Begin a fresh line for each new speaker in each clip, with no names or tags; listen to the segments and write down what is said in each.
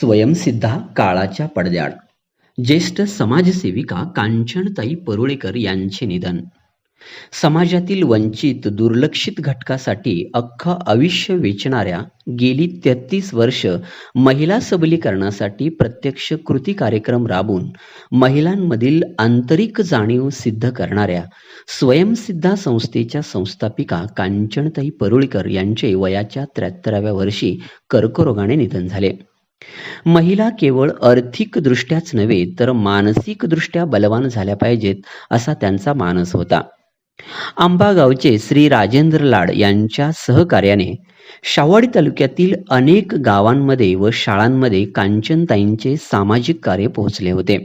स्वयंसिद्धा काळाच्या पडद्याड ज्येष्ठ समाजसेविका कांचनताई परुळेकर यांचे निधन. समाजातील वंचित दुर्लक्षित घटकासाठी अख्ख आयुष्य वेचणाऱ्या गेली तेहतीस वर्ष महिला सबलीकरणासाठी प्रत्यक्ष कृती कार्यक्रम राबवून महिलांमधील आंतरिक जाणीव सिद्ध करणाऱ्या स्वयंसिद्धा संस्थेच्या संस्थापिका कांचनताई परुळकर यांचे वयाच्या त्र्याहत्तराव्या वर्षी कर्करोगाने निधन झाले. महिला केवळ आर्थिकदृष्ट्याच नव्हे तर मानसिकदृष्ट्या बलवान झाल्या पाहिजेत असा त्यांचा मानस होता. आंबागावचे श्री राजेंद्र लाड यांच्या सहकार्याने शावाडी तालुक्यातील अनेक गावांमध्ये व शाळांमध्ये कांचनताईंचे सामाजिक कार्य पोहोचले होते.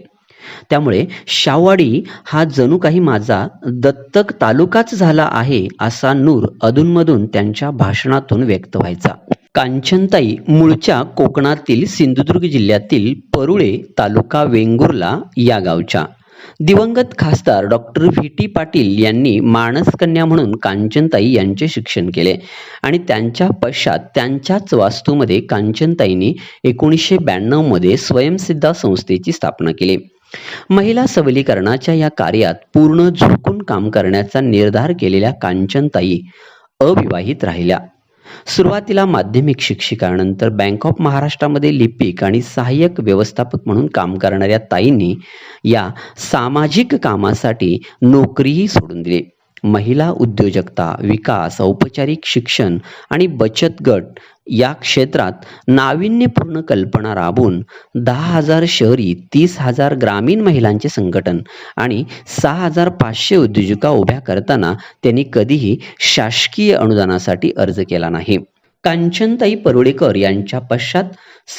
त्यामुळे शावाडी हा जणू काही माझा दत्तक तालुकाच झाला आहे असा नूर अधूनमधून त्यांच्या भाषणातून व्यक्त व्हायचा. कांचनताई मूळच्या कोकणातील सिंधुदुर्ग जिल्ह्यातील परुळे तालुका वेंगुर्ला या गावच्या. दिवंगत खासदार डॉक्टर व्ही. टी. पाटील यांनी मानसकन्या म्हणून कांचनताई यांचे शिक्षण केले आणि त्यांच्या पश्चात त्यांच्याच वास्तूमध्ये कांचनताईंनी एकोणीसशे ब्याण्णवमध्ये स्वयंसिद्धा संस्थेची स्थापना केली. महिला सबलीकरणाच्या या कार्यात पूर्ण झोकून काम करण्याचा निर्धार केलेल्या कांचनताई अविवाहित राहिल्या. सुरुवातीला माध्यमिक शिक्षिकानंतर बँक ऑफ महाराष्ट्रामध्ये लिपिक आणि सहाय्यक व्यवस्थापक म्हणून काम करणाऱ्या ताईंनी या सामाजिक कामासाठी नोकरीही सोडून दिली. महिला उद्योजकता विकास औपचारिक शिक्षण आणि बचत गट या क्षेत्रात नाविन्यपूर्ण कल्पना राबवून दहा हजार शहरी तीस हजार ग्रामीण महिलांचे संघटन आणि सहा हजार पाचशे उद्योजिका उभ्या करताना त्यांनी कधीही शासकीय अनुदानासाठी अर्ज केला नाही. कांचनताई परुळेकर यांच्या पश्चात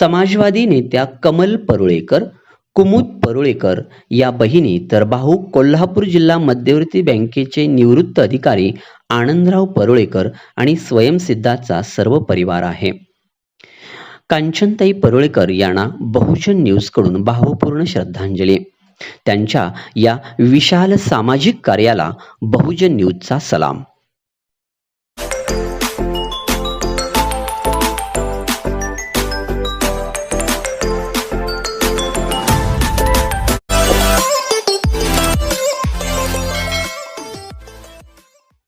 समाजवादी नेत्या कमल परुळेकर कुमुद परुळेकर या बहिणी तर भाऊ कोल्हापूर जिल्हा मध्यवर्ती बँकेचे निवृत्त अधिकारी आनंदराव परुळेकर आणि स्वयंसिद्धाचा सर्व परिवार आहे. कांचनताई परुळेकर यांना बहुजन न्यूजकडून भावपूर्ण श्रद्धांजली. त्यांच्या या विशाल सामाजिक कार्याला बहुजन न्यूजचा सलाम.